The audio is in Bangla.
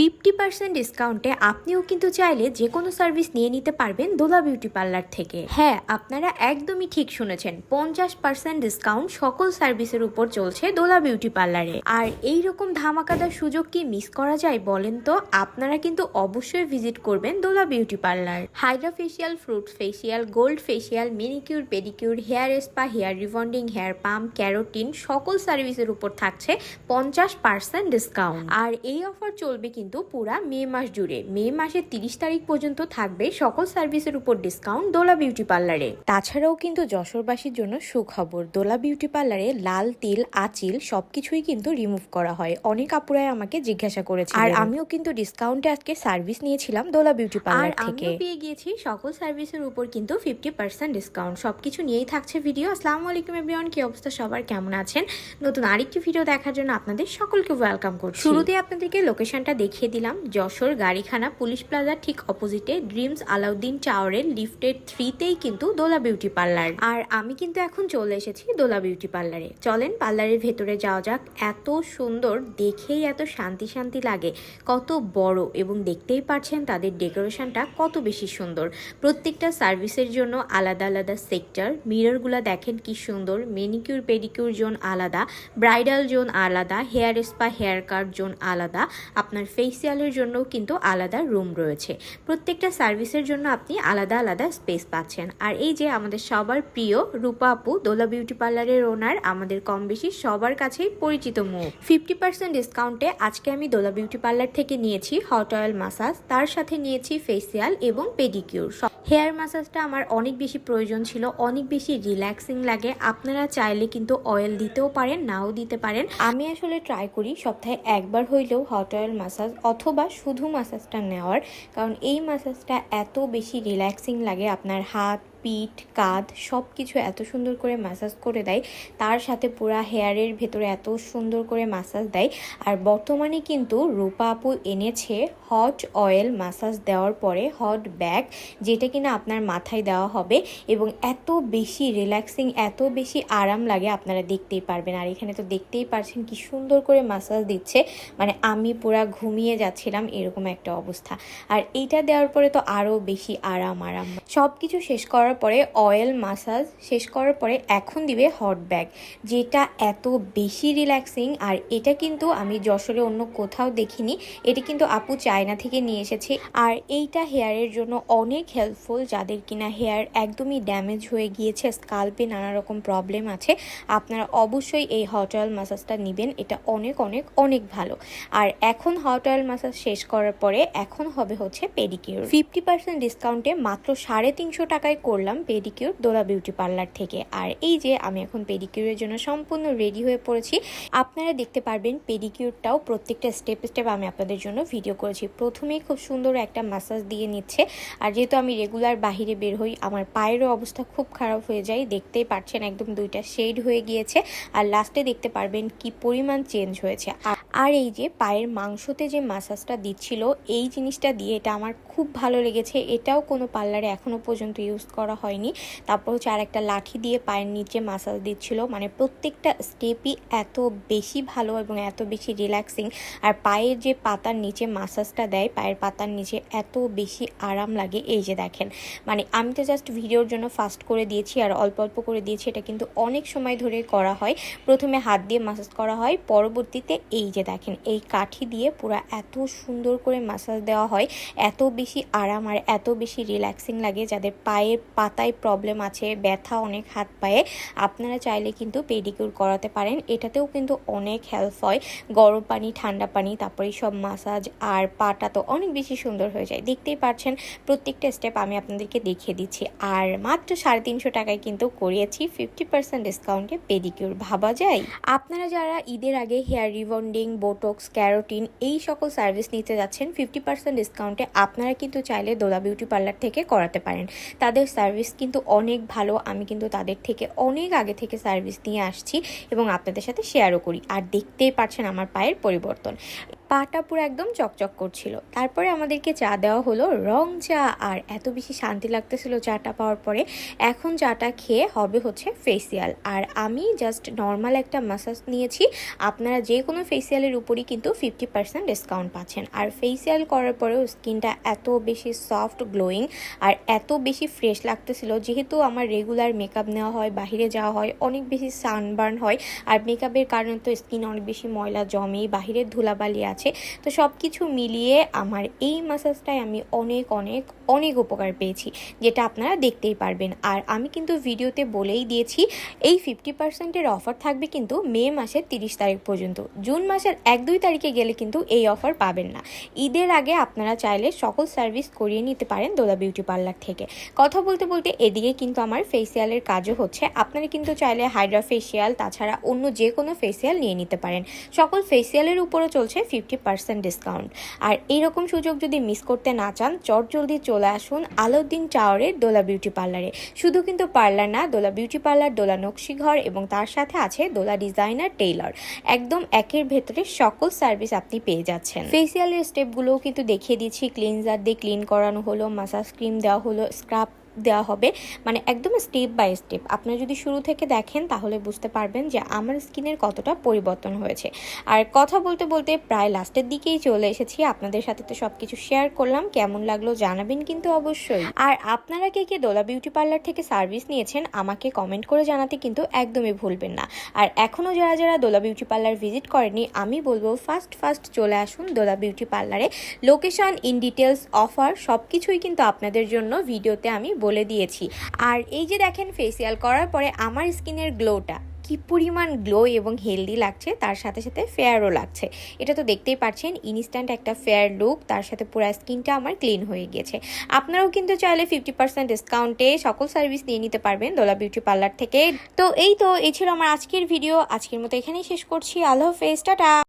ফিফটি পার্সেন্ট ডিসকাউন্টে আপনিও কিন্তু চাইলে যে কোনো সার্ভিস নিয়ে নিতে পারবেন দোলা বিউটি পার্লার থেকে। হ্যাঁ আপনারা একদমই ঠিক শুনেছেন, পঞ্চাশ পার্সেন্ট ডিসকাউন্ট সকল সার্ভিসের উপর চলছে দোলা বিউটি পার্লারে আর এই রকম ধামাকাদার সুযোগ কি মিস করা যায় বলেন তো? আপনারা কিন্তু অবশ্যই ভিজিট করবেন Dola beauty parlour hydra facial fruit facial gold facial manicure pedicure hair spa hair rebonding hair pump keratin সকল সার্ভিসের উপর থাকছে পঞ্চাশ পার্সেন্ট ডিসকাউন্ট আর এই অফার চলবে কিন্তু পুরা মে মাস জুড়ে। মে মাসের তিরিশ তারিখ পর্যন্ত থাকবে সকল সার্ভিসের উপর ডিসকাউন্ট দোলা বিউটি পার্লারে। তাছাড়াও কিন্তু যশোরবাসীর জন্য সুখবর দোলা বিউটি পার্লারে লাল তিল আচিল সবকিছুই কিন্তু রিমুভ করা হয়। অনেক আপুরাই আমাকে জিজ্ঞাসা করেছে আর আমিও কিন্তু ডিসকাউন্টে আজকে সার্ভিস নিয়েছিলাম দোলা বিউটি পার্লার থেকে। পেয়ে গিয়েছি সকল সার্ভিসের উপর কিন্তু ফিফটি পার্সেন্ট ডিসকাউন্ট। সবকিছু নিয়েই থাকছে ভিডিও। আসসালামু আলাইকুম এভরিওয়ান কি অবস্থা? সবার কেমন আছেন? নতুন আরেকটি ভিডিও দেখার জন্য আপনাদের সকলকে ওয়েলকাম করছি। শুরুতে আপনাদেরকে লোকেশনটা দেখিয়ে দিলাম, যশোর গাড়িখানা পুলিশ প্লাজার ঠিক অপোজিটে ড্রিমস আলাউদ্দিন টাওয়ারের লিফটের থ্রিতেই কিন্তু দোলা বিউটি পার্লার। আর আমি কিন্তু এখন চলে এসেছি দোলা বিউটি পার্লারে। চলেন পার্লারের ভেতরে যাওয়া যাক। এত সুন্দর, দেখেই এত শান্তি শান্তি লাগে। কত বড় এবং দেখতেই পারছেন তাদের ডেকোরেশনটা কত বেশি সুন্দর। প্রত্যেকটা সার্ভিসের জন্য আলাদা আলাদা সেক্টর। মিররগুলো দেখেন কি সুন্দর। মেনিকিউর, পেডিকিউর জোন আলাদা। ব্রাইডাল জোন আলাদা। Hair spa, hair cut zone আলাদা। আপনার ফেসিয়ালের জন্যও কিন্তু আলাদা রুম রয়েছে। প্রত্যেকটা সার্ভিসের জন্য আপনি আলাদা আলাদা স্পেস পাচ্ছেন। আর এই যে আমাদের সবার প্রিয় রূপা আপু, দোলা বিউটি পার্লারের ওনার আমাদের কম বেশি সবার কাছেই পরিচিত মুখ। ফিফটি পার্সেন্ট ডিসকাউন্টে আজকে আমি দোলা বিউটি পার্লার থেকে নিয়েছি হট অয়েল মাসাজ তার সাথে নিয়েছি ফেসিয়াল এবং পেডিকিউর হেয়ার মাসাজটা আমার অনেক বেশি প্রয়োজন ছিল, অনেক বেশি রিল্যাক্সিং লাগে। আপনারা চাইলে কিন্তু অয়েল দিতেও পারেন, নাও দিতে পারেন। আমি আসলে ট্রাই করি সপ্তাহে একবার হইলেও হট অয়েল মাসাজ অথবা শুধু মাসাজটা নেওয়ার। কারণ এই মাসাজটা এত বেশি রিল্যাক্সিং লাগে আপনার হাত পিঠ, কাঁধ সব কিছু এত সুন্দর করে ম্যাসাজ করে দেয়। তার সাথে পুরা হেয়ারের ভেতরে এত সুন্দর করে ম্যাসাজ দেয়। আর বর্তমানে কিন্তু রূপা আপু এনেছে হট অয়েল ম্যাসাজ দেওয়ার পরে হট ব্যাগ যেটা কিনা আপনার মাথায় দেওয়া হবে এবং এত বেশি রিল্যাক্সিং এত বেশি আরাম লাগে আপনারা দেখতেই পারবেন। আর এখানে তো দেখতেই পারছেন কি সুন্দর করে ম্যাসাজ দিচ্ছে। মানে আমি পুরা ঘুমিয়ে যাচ্ছিলাম, এরকম একটা অবস্থা। আর এইটা দেওয়ার পরে তো আরও বেশি আরাম আরাম। সব কিছু শেষ করার পরে অয়েল মাসাজ শেষ করার পরে এখন দিবে হট ব্যাগ যেটা এত বেশি রিল্যাক্সিং আর এটা কিন্তু আমি যশোরে অন্য কোথাও দেখিনি। এটা কিন্তু আপু চায়না থেকে নিয়ে এসেছে। আর এইটা হেয়ারের জন্য অনেক হেল্পফুল যাদের কিনা হেয়ার একদমই ড্যামেজ হয়ে গিয়েছে স্কাল্পে নানা রকম প্রবলেম আছে, আপনারা অবশ্যই এই হট অয়েল মাসাজটা নেবেন। এটা অনেক অনেক অনেক ভালো। আর এখন হট অয়েল মাসাজ শেষ করার পরে এখন হবে হচ্ছে পেডিকিউর ফিফটি পার্সেন্ট ডিসকাউন্টে মাত্র সাড়ে তিনশো টাকায় করলাম পেডিকিউর দোলা বিউটি পার্লার থেকে। আর এই যে আমি এখন পেডিকিউরের জন্য সম্পূর্ণ রেডি হয়ে পড়েছি, আপনারা দেখতে পারবেন পেডিকিউরটাও প্রত্যেকটা স্টেপ স্টেপ আমি আপনাদের জন্য ভিডিও করেছি। প্রথমেই খুব সুন্দর একটা মাসাজ দিয়ে নিচ্ছে। আর যেহেতু আমি রেগুলার বাহিরে বের হই, আমার পায়েরও অবস্থা খুব খারাপ হয়ে যায়। দেখতেই পাচ্ছেন একদম দুইটা শেড হয়ে গিয়েছে। আর লাস্টে দেখতে পারবেন কি পরিমাণ চেঞ্জ হয়েছে। আর এই যে পায়ের মাংসতে যে মাসাজটা দিচ্ছিল, এই জিনিসটা দিয়ে এটা আমার খুব ভালো লেগেছে। এটাও কোনো পার্লারে এখনও পর্যন্ত ইউজ করা হয়নি। তারপর হচ্ছে আর একটা লাঠি দিয়ে পায়ের নিচে মাসাজ দিচ্ছিল। মানে প্রত্যেকটা স্টেপই এত বেশি ভালো এবং এত বেশি রিল্যাক্সিং আর পায়ের যে পাতার নিচে মাসাজটা দেয়, পায়ের পাতার নিচে এত বেশি আরাম লাগে। এই যে দেখেন মানে আমি তো জাস্ট ভিডিওর জন্য ফাস্ট করে দিয়েছি আর অল্প অল্প করে দিয়েছি। এটা কিন্তু অনেক সময় ধরে করা হয়। প্রথমে হাত দিয়ে মাসাজ করা হয়, পরবর্তীতে এই যে দেখেন, এই কাঠি দিয়ে পুরো এত সুন্দর করে মাসাজ দেওয়া হয়, এত বেশি আরাম আর এত বেশি রিল্যাক্সিং লাগে যাদের পায়ের পাতায় প্রবলেম আছে, ব্যথা অনেক হাত পায়ে, আপনারা চাইলে কিন্তু পেডিকিউর করাতে পারেন। এটাতেও কিন্তু অনেক হেল্প হয়। গরম পানি, ঠান্ডা পানি, তারপরে সব মাসাজ আর পাটা তো অনেক বেশি সুন্দর হয়ে যায়। দেখতেই পাচ্ছেন প্রত্যেকটা স্টেপ আমি আপনাদেরকে দেখিয়ে দিচ্ছি। আর মাত্র সাড়ে তিনশো টাকায় কিন্তু করিয়েছি ফিফটি পার্সেন্ট ডিসকাউন্টে পেডিকিউর ভাবা যায়? আপনারা যারা ঈদের আগে হেয়ার রিবন্ডিং বোটক্স ক্যারোটিন এই সকল সার্ভিস নিতে যাচ্ছেন ফিফটি পার্সেন্ট ডিসকাউন্টে আপনারা কিন্তু চাইলে দোলা বিউটি পার্লার থেকে করাতে পারেন। তাদের সার্ভিস কিন্তু অনেক ভালো, আমি কিন্তু তাদের থেকে অনেক আগে থেকে সার্ভিস নিয়ে আসছি এবং আপনাদের সাথে শেয়ারও করি। আর দেখতেই পারছেন আমার পায়ের পরিবর্তন। পাটা পুরো একদম চকচক করছিল। তারপরে আমাদেরকে চা দেওয়া হলো রং চা, আর এত বেশি শান্তি লাগতেছিল চাটা পাওয়ার পরে। এখন চাটা খেয়ে হবে হচ্ছে ফেসিয়াল আর আমি জাস্ট নর্মাল একটা মাসাজ নিয়েছি। আপনারা যে কোনো ফেসিয়ালের উপরই কিন্তু ফিফটি পার্সেন্ট ডিসকাউন্ট পাচ্ছেন। আর ফেসিয়াল করার পরেও স্কিনটা এত বেশি সফট গ্লোয়িং আর এত বেশি ফ্রেশ লাগতেছিল। যেহেতু আমার রেগুলার মেকআপ নেওয়া হয়, বাহিরে যাওয়া হয়, অনেক বেশি সানবার্ন হয়। আর মেকআপের কারণে তো স্কিন অনেক বেশি ময়লা জমে, বাহিরের ধুলাবালি আছে। তো সব কিছু মিলিয়ে আমার এই মাসাজটাই আমি অনেক অনেক অনেক উপকার পেয়েছি, যেটা আপনারা দেখতেই পারবেন। আর আমি কিন্তু ভিডিওতে বলেই দিয়েছি, এই ফিফটি পার্সেন্টের অফার থাকবে কিন্তু মে মাসের তিরিশ তারিখ পর্যন্ত। জুন মাসের এক, দুই তারিখে গেলে কিন্তু এই অফার পাবেন না। ঈদের আগে আপনারা চাইলে সকল সার্ভিস করিয়ে নিতে পারেন দোলা বিউটি পার্লার থেকে। কথা বলতে বলতে এদিকে কিন্তু আমার ফেসিয়ালের কাজও হচ্ছে। আপনারা কিন্তু চাইলে হাইড্রা ফেসিয়াল তাছাড়া অন্য যে কোনো ফেসিয়াল নিয়ে নিতে পারেন। সকল ফেসিয়ালের উপরও চলছে ফিফটি পার্সেন্ট ডিসকাউন্ট আর এইরকম সুযোগ যদি মিস করতে না চান, চট জলদি চলে আসুন আলাউদ্দিন টাওয়ারের দোলা বিউটি পার্লারে শুধু কিন্তু পার্লার না, দোলা বিউটি পার্লার দোলা নকশিঘর এবং তার সাথে আছে দোলা ডিজাইনার টেইলর একদম একের ভেতরে সকল সার্ভিস আপনি পেয়ে যাচ্ছেন। ফেসিয়ালের স্টেপগুলোও কিন্তু দেখিয়ে দিচ্ছি। ক্লিনজার দিয়ে ক্লিন করানো হলো মাসাজ ক্রিম দেওয়া হলো স্ক্রাব দেওয়া হবে। মানে একদম স্টেপ বাই স্টেপ আপনারা যদি শুরু থেকে দেখেন, তাহলে বুঝতে পারবেন যে আমার স্কিনের কতটা পরিবর্তন হয়েছে। আর কথা বলতে বলতে প্রায় লাস্টের দিকেই চলে এসেছি। আপনাদের সাথে তো সব কিছু শেয়ার করলাম। কেমন লাগল জানাবেন কিন্তু অবশ্যই। আর আপনারা কে কে দোলা বিউটি পার্লার থেকে সার্ভিস নিয়েছেন, আমাকে কমেন্ট করে জানাতে কিন্তু একদমই ভুলবেন না। আর এখনও যারা যারা দোলা বিউটি পার্লার ভিজিট করেনি আমি বলব ফার্স্ট ফার্স্ট চলে আসুন দোলা বিউটি পার্লারে লোকেশন ইন ডিটেলস অফার সব কিছুই কিন্তু আপনাদের জন্য। ভিডিওতে আমি বলে দিয়েছি। আর এই যে দেখেন ফেসিয়াল করার পরে আমার স্কিনের গ্লোটা কি পরিমাণ গ্লো এবং হেলদি লাগছে, তার সাথে সাথে ফেয়ারও লাগছে। এটা তো দেখতেই পাচ্ছেন ইনস্ট্যান্ট একটা ফেয়ার লুক তার সাথে পুরো স্কিনটা আমার ক্লিন হয়ে গিয়েছে আপনারাও কিন্তু চাইলে ফিফটি পার্সেন্ট ডিসকাউন্টে সকল সার্ভিস নিয়ে নিতে পারবেন দোলা বিউটি পার্লার থেকে। তো এই তো, এই ছিল আমার আজকের ভিডিও আজকের মতো এখানেই শেষ করছি। আল্লাহ হাফেজ, টাটা!